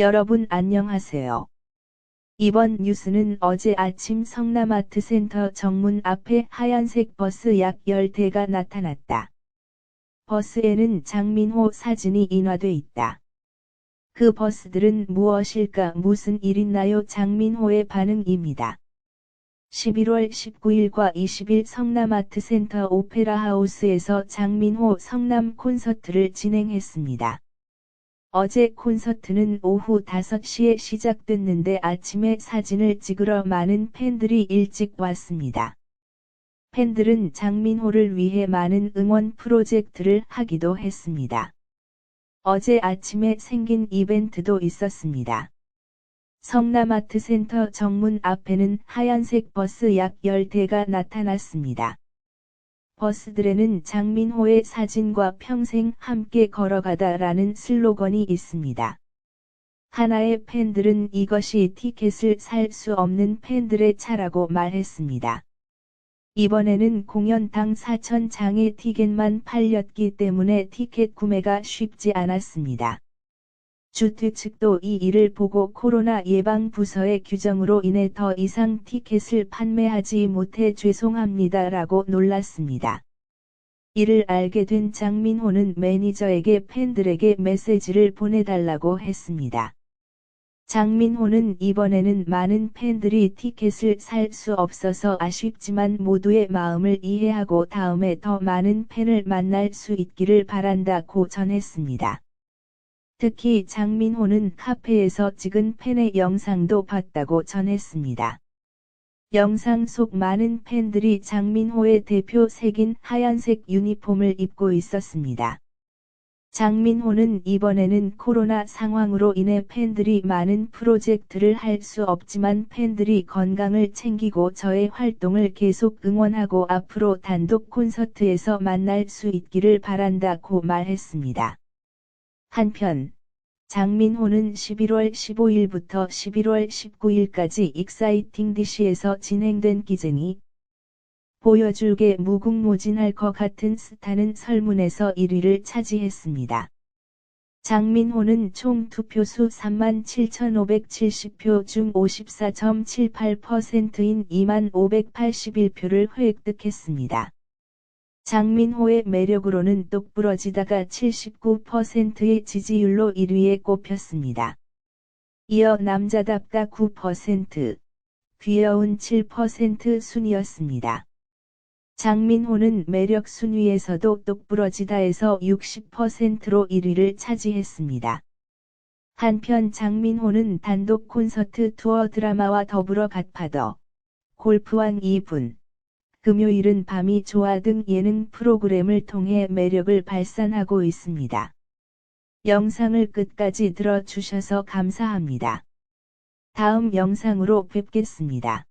여러분 안녕하세요. 이번 뉴스는 어제 아침 성남아트센터 정문 앞에 하얀색 버스 약 10대가 나타났다. 버스에는 장민호 사진이 인화돼 있다. 그 버스들은 무엇일까 무슨 일 있나요 장민호의 반응입니다. 11월 19일과 20일 성남아트센터 오페라하우스에서 장민호 성남 콘서트를 진행했습니다. 어제 콘서트는 오후 5시에 시작됐는데 아침에 사진을 찍으러 많은 팬들이 일찍 왔습니다. 팬들은 장민호를 위해 많은 응원 프로젝트를 하기도 했습니다. 어제 아침에 생긴 이벤트도 있었습니다. 성남아트센터 정문 앞에는 하얀색 버스 약 10대가 나타났습니다. 버스들에는 장민호의 사진과 평생 함께 걸어가다 라는 슬로건이 있습니다. 하나의 팬들은 이것이 티켓을 살 수 없는 팬들의 차라고 말했습니다. 이번에는 공연당 4천 장의 티켓만 팔렸기 때문에 티켓 구매가 쉽지 않았습니다. 주트 측도 이 일을 보고 코로나 예방 부서의 규정으로 인해 더 이상 티켓을 판매하지 못해 죄송합니다라고 놀랐습니다. 이를 알게 된 장민호는 매니저에게 팬들에게 메시지를 보내달라고 했습니다. 장민호는 이번에는 많은 팬들이 티켓을 살 수 없어서 아쉽지만 모두의 마음을 이해하고 다음에 더 많은 팬을 만날 수 있기를 바란다고 전했습니다. 특히 장민호는 카페에서 찍은 팬의 영상도 봤다고 전했습니다. 영상 속 많은 팬들이 장민호의 대표 색인 하얀색 유니폼을 입고 있었습니다. 장민호는 이번에는 코로나 상황으로 인해 팬들이 많은 프로젝트를 할 수 없지만 팬들이 건강을 챙기고 저의 활동을 계속 응원하고 앞으로 단독 콘서트에서 만날 수 있기를 바란다고 말했습니다. 한편 장민호는 11월 15일부터 11월 19일까지 익사이팅 DC에서 진행된 기쟁이 보여줄게 무궁무진할 것 같은 스타는 설문에서 1위를 차지했습니다. 장민호는 총 투표수 37,570표 중 54.78%인 2,581표를 획득했습니다. 장민호의 매력으로는 똑부러지다가 79%의 지지율로 1위에 꼽혔습니다. 이어 남자답다 9%, 귀여운 7% 순이었습니다. 장민호는 매력 순위에서도 똑부러지다에서 60%로 1위를 차지했습니다. 한편 장민호는 단독 콘서트 투어 드라마와 더불어 갓파더, 골프왕 2분, 금요일은 밤이 좋아 등 예능 프로그램을 통해 매력을 발산하고 있습니다. 영상을 끝까지 들어주셔서 감사합니다. 다음 영상으로 뵙겠습니다.